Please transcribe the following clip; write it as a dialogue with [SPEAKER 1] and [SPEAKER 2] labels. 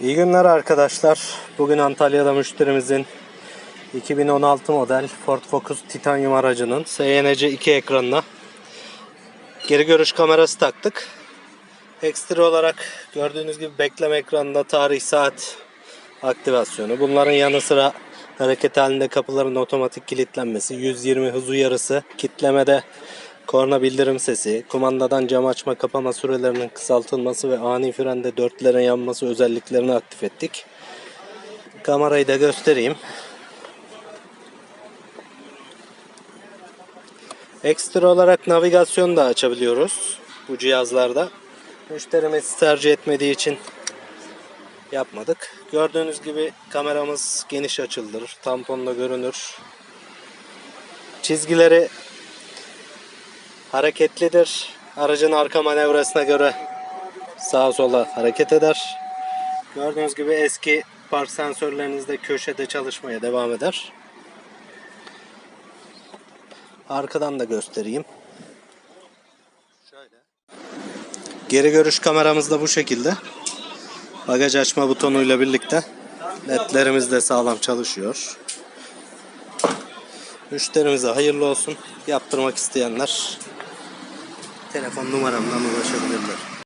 [SPEAKER 1] İyi günler arkadaşlar. Bugün Antalya'da müşterimizin 2016 model Ford Focus Titanium aracının SYNC 2 ekranına geri görüş kamerası taktık. Ekstra olarak gördüğünüz gibi bekleme ekranında tarih saat aktivasyonu. Bunların yanı sıra hareket halinde kapıların otomatik kilitlenmesi, 120 hız uyarısı, kitlemede korna bildirim sesi, kumandadan cam açma kapama sürelerinin kısaltılması ve ani frende dörtlerin yanması özelliklerini aktif ettik. Kamerayı da göstereyim. Ekstra olarak navigasyon da açabiliyoruz bu cihazlarda. Müşterimiz tercih etmediği için yapmadık. Gördüğünüz gibi kameramız geniş açılır. Tamponla görünür. Çizgileri hareketlidir. Aracın arka manevrasına göre sağa sola hareket eder. Gördüğünüz gibi eski park sensörleriniz de köşede çalışmaya devam eder. Arkadan da göstereyim. Şöyle. Geri görüş kameramız da bu şekilde. Bagaj açma butonuyla birlikte ledlerimiz de sağlam çalışıyor. Müşterimize hayırlı olsun. Yaptırmak isteyenler telefon numaramdan ulaşabilirler.